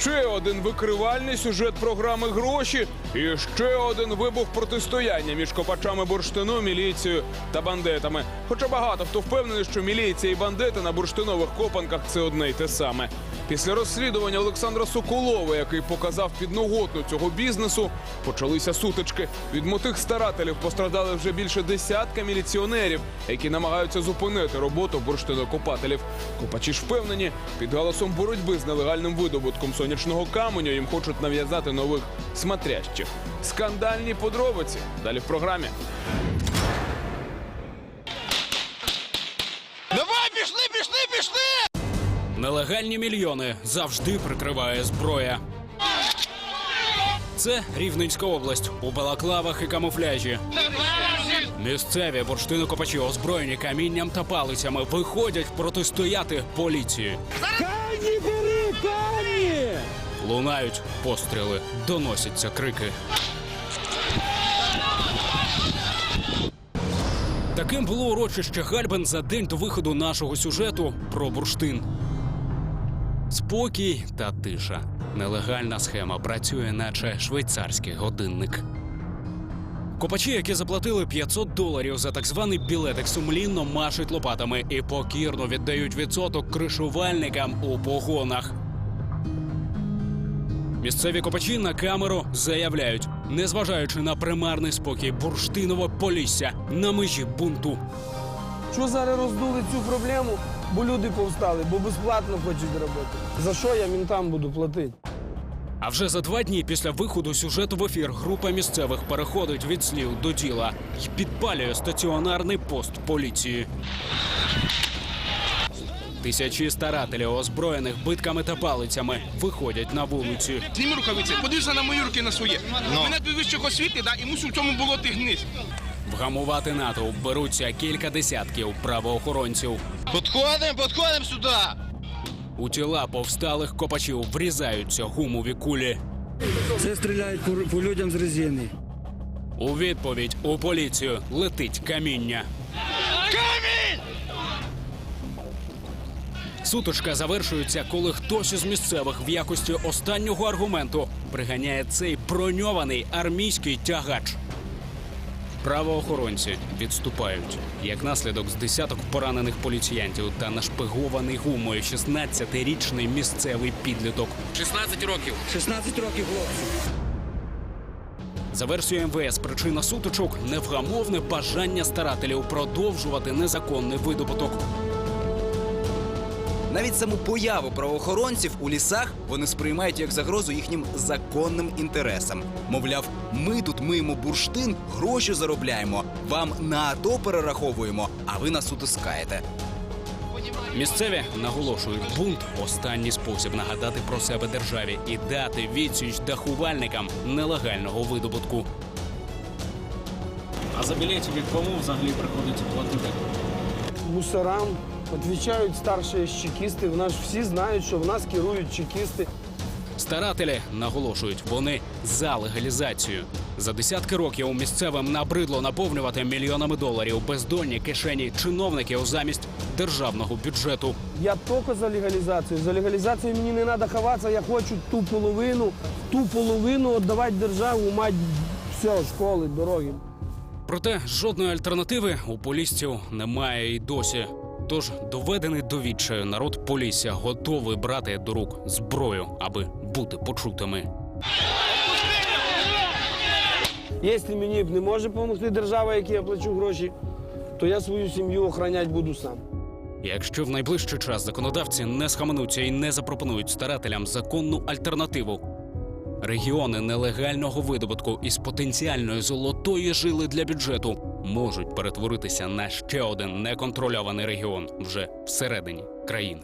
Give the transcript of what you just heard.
Ще один викривальний сюжет програми Гроші і ще один вибух протистояння між копачами бурштину, міліцією та бандитами. Хоча багато хто впевнений, що міліція і бандити на бурштинових копанках це одне й те саме. Після розслідування Олександра Соколова, який показав підноготну цього бізнесу, почалися сутички. Від мотих старателів пострадали вже більше десятка міліціонерів, які намагаються зупинити роботу бурштинокопателів. Копачі ж впевнені, під галасом боротьби з нелегальним видобутком сонячного каменю їм хочуть нав'язати нових смотрящих. Скандальні подробиці далі в програмі. Нелегальні мільйони завжди прикриває зброя. Це Рівненська область у балаклавах і камуфляжі. Місцеві бурштинокопачі, озброєні камінням та палицями, виходять протистояти поліції. Кані бери, кані! Лунають постріли, доносяться крики. Таким було урочище Гальбен за день до виходу нашого сюжету про бурштин. Спокій та тиша. Нелегальна схема працює, наче швейцарський годинник. Копачі, які заплатили 500 доларів за так званий білетик, сумлінно машуть лопатами і покірно віддають відсоток кришувальникам у погонах. Місцеві копачі на камеру заявляють, незважаючи на примарний спокій бурштинове полісся на межі бунту. Що зараз роздули цю проблему? Бо люди повстали, бо безплатно хочуть робити. За що я мінтам буду платити? А вже за два дні після виходу сюжету в ефір група місцевих переходить від слів до діла і підпалює стаціонарний пост поліції. Тисячі старателів, озброєних битками та палицями, виходять на вулицю. Зніми рукавиці, подивися на мої руки на своє. Мене дві вищих освіти, да, і мусив в цьому болоті гнись. Вгамувати натовп беруться кілька десятків правоохоронців. Подходимо, подходимо сюди. У тіла повсталих копачів врізаються гумові кулі. Це стріляють по, по людям з резини. У відповідь у поліцію летить каміння. Камінь! Сутичка завершується, коли хтось із місцевих в якості останнього аргументу приганяє цей броньований армійський тягач. Правоохоронці відступають. Як наслідок з десяток поранених поліціянтів та нашпигований гумою 16-річний місцевий підліток. 16 років. 16 років хлопцю. За версією МВС, причина сутичок невгамовне бажання старателів продовжувати незаконний видобуток. Навіть саму появу правоохоронців у лісах вони сприймають як загрозу їхнім законним інтересам. Мовляв, ми тут миємо бурштин, гроші заробляємо, вам на АТО перераховуємо, а ви нас утискаєте. Місцеві наголошують бунт останній спосіб нагадати про себе державі і дати відсіч дахувальникам нелегального видобутку. А за білетики кому взагалі приходиться платити? Мусорам відповідають старші чекісти. В нас всі знають, що в нас керують чекісти. Старателі наголошують, вони за легалізацію. За десятки років місцевим набридло наповнювати мільйонами доларів бездонні кишені чиновників замість державного бюджету. Я тільки за легалізацію. За легалізацію мені не треба ховатися. Я хочу ту половину, ту половину віддавати державу, мать все, школи, дороги. Проте жодної альтернативи у полісців немає і досі. Тож доведений до відчаю народ Полісся готовий брати до рук зброю, аби бути почутими. Якщо мені не може допомогти держава, якій я плачу гроші, то я свою сім'ю охороняти буду сам. Якщо в найближчий час законодавці не схаменуться і не запропонують старателям законну альтернативу, регіони нелегального видобутку із потенціальної золотої жили для бюджету можуть перетворитися на ще один неконтрольований регіон вже всередині країни.